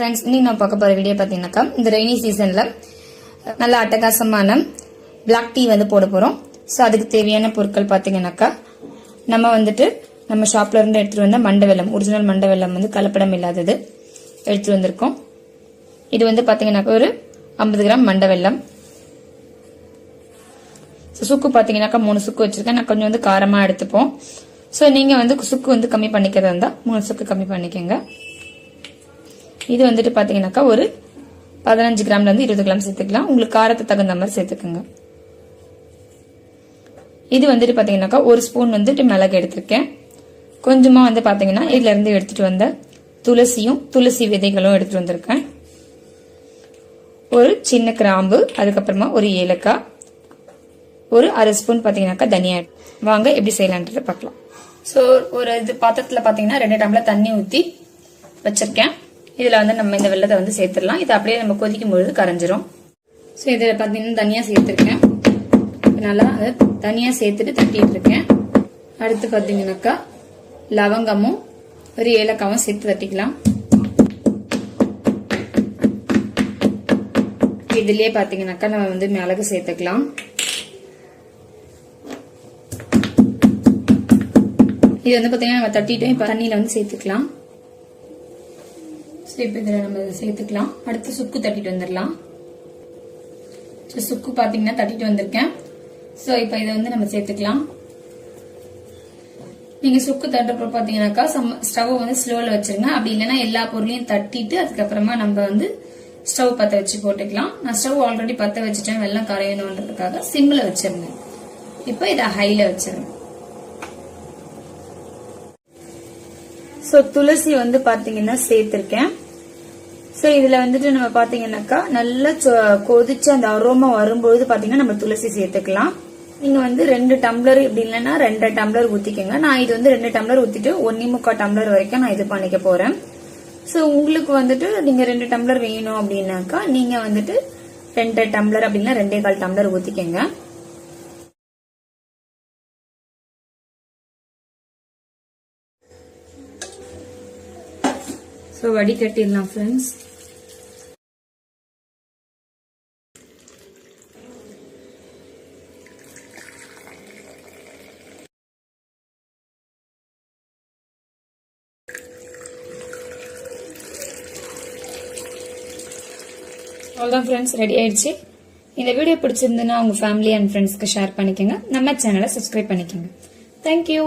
Friends இன்னைக்கு நான் பார்க்க போகிற வீடியோ பார்த்தீங்கன்னாக்கா இந்த ரெய்னி சீசனில் நல்ல அட்டகாசமான பிளாக் டீ வந்து போட போகிறோம் ஸோ அதுக்கு தேவையான பொருட்கள் பார்த்தீங்கன்னாக்கா நம்ம வந்துட்டு நம்ம ஷாப்பில் இருந்து எடுத்துகிட்டு வந்த மண்டை வெள்ளம் ஒரிஜினல் மண்டை வெள்ளம் வந்து கலப்படம் இல்லாதது எடுத்துகிட்டு வந்திருக்கோம். இது வந்து பார்த்தீங்கன்னாக்கா ஒரு ஐம்பது கிராம் மண்டை வெல்லம். ஸோ சுக்கு பார்த்தீங்கன்னாக்கா மூணு சுக்கு வச்சுருக்கேன். நான் கொஞ்சம் வந்து காரமாக எடுத்துப்போம். ஸோ நீங்கள் வந்து சுக்கு வந்து கம்மி பண்ணிக்கிறதா இருந்தால் மூணு சுக்கு கம்மி பண்ணிக்கோங்க. இது வந்துட்டு பார்த்தீங்கன்னாக்கா ஒரு பதினஞ்சு கிராம்லேருந்து இருபது கிராம் சேர்த்துக்கலாம். உங்களுக்கு காரத்தை தகுந்த மாதிரி சேர்த்துக்கோங்க. இது வந்துட்டு பார்த்தீங்கன்னாக்கா ஒரு ஸ்பூன் வந்துட்டு மிளகு எடுத்திருக்கேன். கொஞ்சமாக வந்து பார்த்தீங்கன்னா இதுலேருந்து எடுத்துகிட்டு வந்த துளசியும் துளசி விதைகளும் எடுத்துட்டு வந்திருக்கேன். ஒரு சின்ன கிராம்பு அதுக்கப்புறமா ஒரு ஏலக்காய் ஒரு அரை ஸ்பூன் பார்த்தீங்கன்னாக்கா தனியா வாங்க எப்படி செய்யலான்றதை பார்க்கலாம். ஸோ ஒரு இது பாத்திரத்தில் பார்த்தீங்கன்னா ரெண்டு டம்ளர் தண்ணி ஊற்றி வச்சிருக்கேன். இதில் வந்து நம்ம இந்த வெள்ளத்தை வந்து சேர்த்துடலாம். இது அப்படியே நம்ம கொதிக்கும் பொழுது கரைஞ்சிரும். ஸோ இதில் பார்த்தீங்கன்னா தனியாக சேர்த்துருக்கேன். நல்லா அதை தனியாக சேர்த்துட்டு தட்டிட்டு இருக்கேன். அடுத்து பார்த்தீங்கன்னாக்கா லவங்கமும் ஒரு ஏலக்காவும் சேர்த்து தட்டிக்கலாம். இதுலயே பார்த்தீங்கன்னாக்கா நம்ம வந்து மிளகு சேர்த்துக்கலாம். இது வந்து பார்த்தீங்கன்னா நம்ம தட்டிட்டு இப்போ தண்ணியில் வந்து சேர்த்துக்கலாம். ஸோ இப்போ இதில் நம்ம இதை சேர்த்துக்கலாம். அடுத்து சுக்கு தட்டிட்டு வந்துடலாம். ஸோ சுக்கு பார்த்தீங்கன்னா தட்டிட்டு வந்திருக்கேன். ஸோ இப்போ இதை வந்து நம்ம சேர்த்துக்கலாம். நீங்கள் சுக்கு தட்டுறப்ப பார்த்தீங்கன்னாக்கா சம் ஸ்டவ் வந்து ஸ்லோவில் வச்சுருங்க. அப்படி இல்லைன்னா எல்லா பொருளையும் தட்டிட்டு அதுக்கப்புறமா நம்ம வந்து ஸ்டவ் பற்ற வச்சு போட்டுக்கலாம். நான் ஸ்டவ் ஆல்ரெடி பற்ற வச்சுட்டேன். வெள்ளம் கரையணுன்றதுக்காக சிம்மில் வச்சிருந்தேன். இப்போ இதை ஹையில் வச்சிருந்தேன் ஸோ துளசி வந்து பார்த்தீங்கன்னா சேர்த்துருக்கேன். ஸோ இதில் வந்துட்டு நம்ம பார்த்தீங்கன்னாக்கா நல்லா கொதிச்சு அந்த அரோமா வரும்பொழுது பார்த்தீங்கன்னா நம்ம துளசி சேர்த்துக்கலாம். நீங்கள் வந்து ரெண்டு டம்ளர் இப்படி இல்லைன்னா ரெண்டு டம்ளர் ஊற்றிக்கோங்க நான் இது வந்து ரெண்டு டம்ளர் ஊற்றிட்டு ஒன்னே முக்கால் டம்ளர் வரைக்கும் நான் இது பண்ணிக்க போகிறேன் ஸோ உங்களுக்கு வந்துட்டு நீங்கள் ரெண்டு டம்ளர் வேணும் அப்படின்னாக்கா நீங்கள் வந்துட்டு ரெண்டு டம்ளர் அப்படின்னா ரெண்டே கால் டம்ளர் ஊற்றிக்கோங்க ஸோ வடிகட்டிடலாம் ஃப்ரெண்ட்ஸ் அவ்வளோதான் ஃப்ரெண்ட்ஸ் ரெடி ஆயிடுச்சு. இந்த வீடியோ பிடிச்சிருந்துன்னா உங்கள் ஃபேமிலி அண்ட் ஃப்ரெண்ட்ஸ்க்கு ஷேர் பண்ணிக்கோங்க. நம்ம சேனலை சப்ஸ்கிரைப் பண்ணிக்கோங்க. Thank you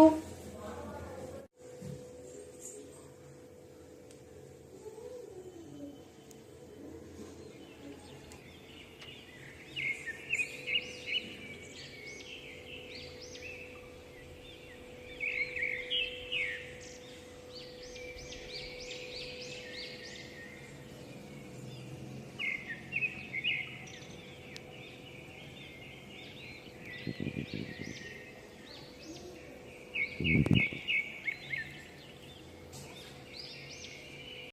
Thank you.